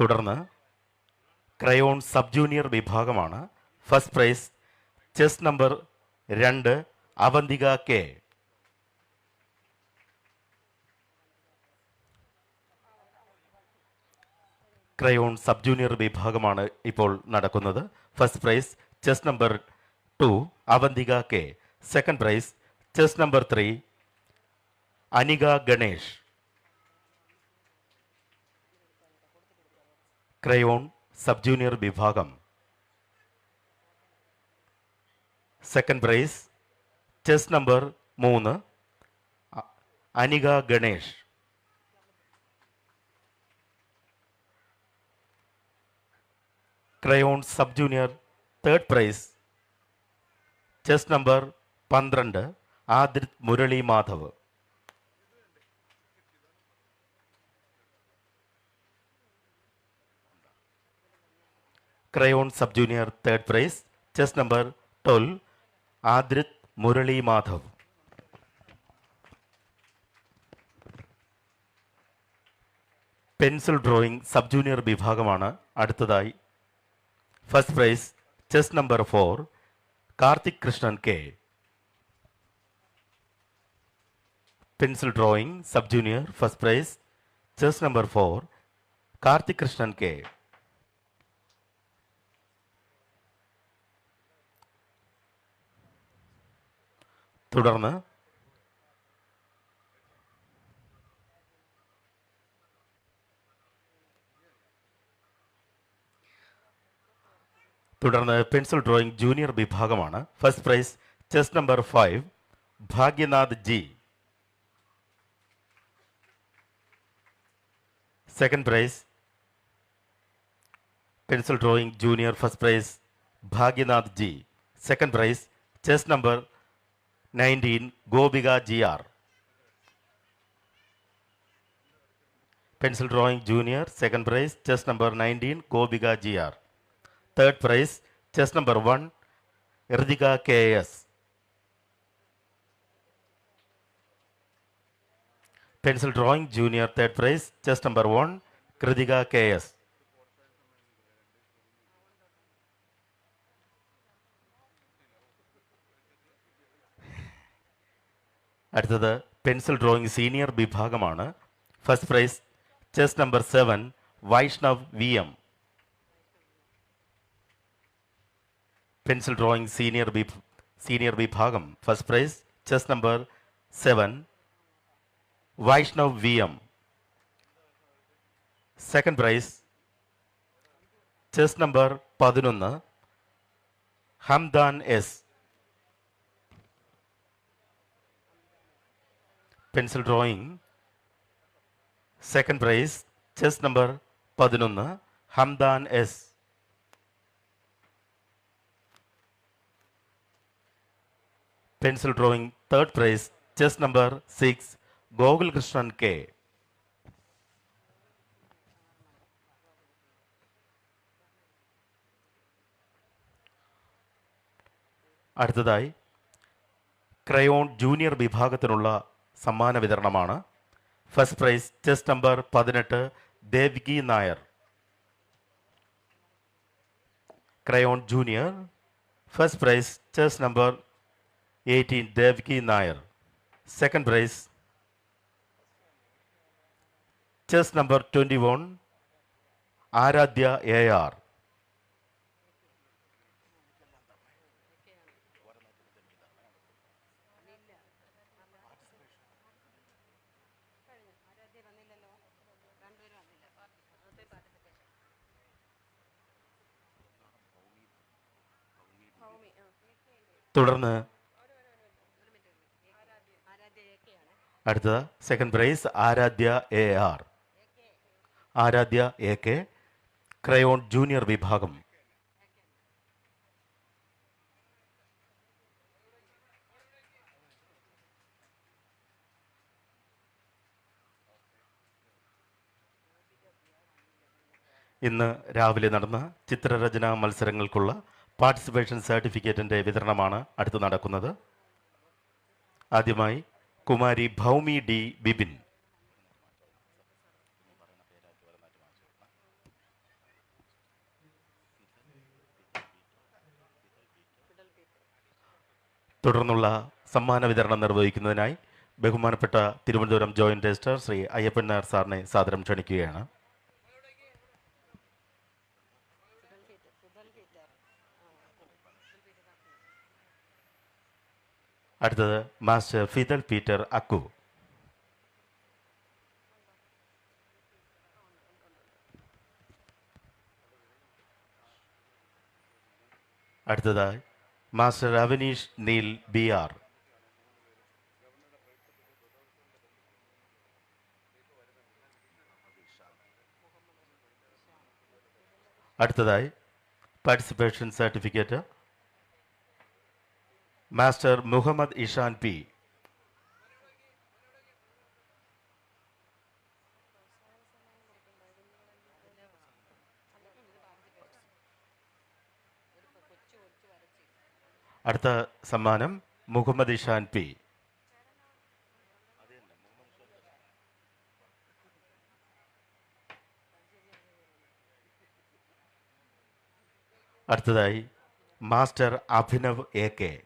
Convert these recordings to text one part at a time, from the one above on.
തുടർന്ന് crayon sub junior വിഭാഗമാണ്. First prize chest number രണ്ട് Avanthika K. Crayon sub junior വിഭാഗമാണ് ഇപ്പോൾ നടക്കുന്നത്. First prize chest number two Avanthika K. Second prize chest number three Anika Ganesh. Crayon sub junior വിഭാഗം. Second prize chest number മൂന്ന് Anika Ganesh. Crayon sub junior third prize chest number പന്ത്രണ്ട് Adith Murali Madhav. Crayon sub junior third prize chest number twelve Adrith Murali Madhav pencil drawing sub junior വിഭാഗമാണ് അടുത്തതായി first prize chest number four Karthik Krishnan K pencil drawing sub junior first prize chest number four Karthik Krishnan K തുടർന്ന് തുടർന്ന് pencil drawing junior വിഭാഗമാണ്. First prize chest number five Bhagyanath G. Second prize pencil drawing junior first prize Bhagyanath G. Second prize chest number nineteen Gopika G R pencil drawing junior second prize chest number nineteen Gopika G R third prize chest number one Hrithika K S pencil drawing junior third prize chest number one Krithika K S അടുത്തത് pencil drawing senior വിഭാഗമാണ്. First prize chest number seven Vaishnav V M. Pencil drawing senior senior വിഭാഗം. First prize chest number seven Vaishnav V M. Second prize chest number പതിനൊന്ന് Hamdan S. Pencil drawing second prize chest number പതിനൊന്ന് Hamdan S pencil drawing third prize chest number six Gokul Krishnan K. അടുത്തതായി crayon junior വിഭാഗത്തിനുള്ള സമ്മാന വിതരണമാണ്. First prize chest number പതിനെട്ട് Devgi Nair. Crayon junior first prize chest number eighteen Devgi Nair. Second prize chest number twenty one Aradhya A R തുടർന്ന് അടുത്തത് second prize Aradhya A R Aradhya A K crayon junior വിഭാഗം. ഇന്ന് രാവിലെ നടന്ന ചിത്രരചനാ മത്സരങ്ങൾക്കുള്ള participation സർട്ടിഫിക്കറ്റിന്റെ വിതരണമാണ് അടുത്ത് നടക്കുന്നത്. ആദ്യമായി കുമാരി ഭൗമി ഡി ബിബിൻ തുടർന്നുള്ള സമ്മാന വിതരണം നിർവഹിക്കുന്നതിനായി ബഹുമാനപ്പെട്ട തിരുവനന്തപുരം ജോയിന്റ് രജിസ്ട്രാർ ശ്രീ അയ്യപ്പൻ നായർ സാറിനെ സാദരം ക്ഷണിക്കുകയാണ്. അടുത്തത് മാസ്റ്റർ ഫിദൽ പീറ്റർ അക്കു. അടുത്തതായി master Avaneesh Neel B R. അടുത്തതായി participation certificate master Muhammad Ishan P. അടുത്ത സമ്മാനം മുഹമ്മദ് ഇഷാൻ പി. അടുത്തതായി മാസ്റ്റർ അഭിനവ് എ കെ.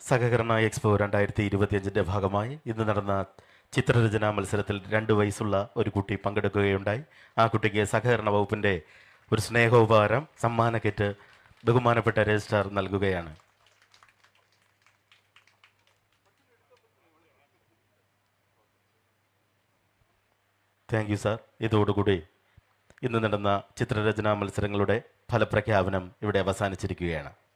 സഹകരണ എക്സ്പോ രണ്ടായിരത്തി ഇരുപത്തിയഞ്ചിന്റെ ഭാഗമായി ഇന്ന് നടന്ന ചിത്രരചനാ മത്സരത്തിൽ രണ്ട് വയസ്സുള്ള ഒരു കുട്ടി പങ്കെടുക്കുകയുണ്ടായി. ആ കുട്ടിക്ക് സഹകരണ വകുപ്പിന്റെ ഒരു സ്നേഹോപഹാരം സമ്മാന ബഹുമാനപ്പെട്ട രജിസ്ട്രാർ നൽകുകയാണ്. Thank you sir. ഇതോടുകൂടി ഇന്ന് നടന്ന ചിത്രരചനാ മത്സരങ്ങളുടെ ഫലപ്രഖ്യാപനം ഇവിടെ അവസാനിച്ചിരിക്കുകയാണ്.